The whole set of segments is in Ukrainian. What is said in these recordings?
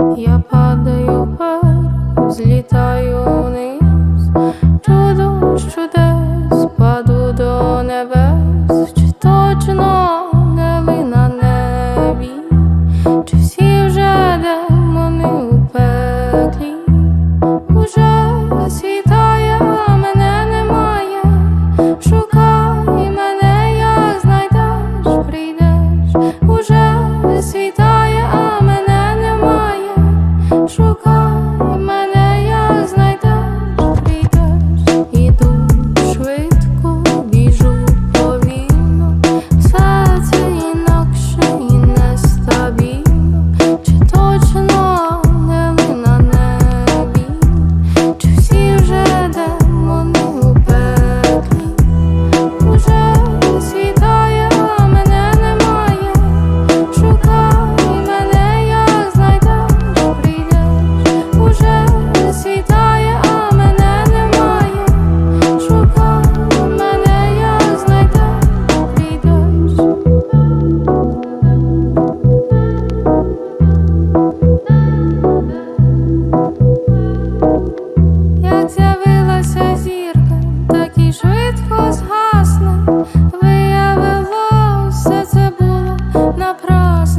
Я падаю вверх, злітаю вниз, чудо чудес, паду до небес.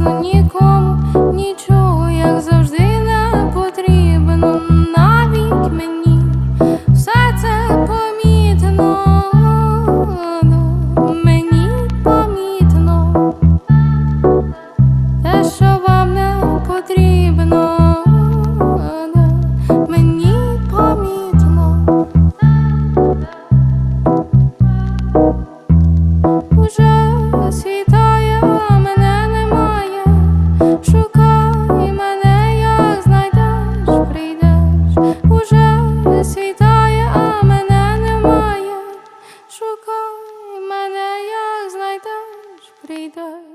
часу нікому нічого як за шукай мене, як знайдеш, прийдеш, уже світає, а мене немає. Шукай мене, як знайдеш, прийдеш.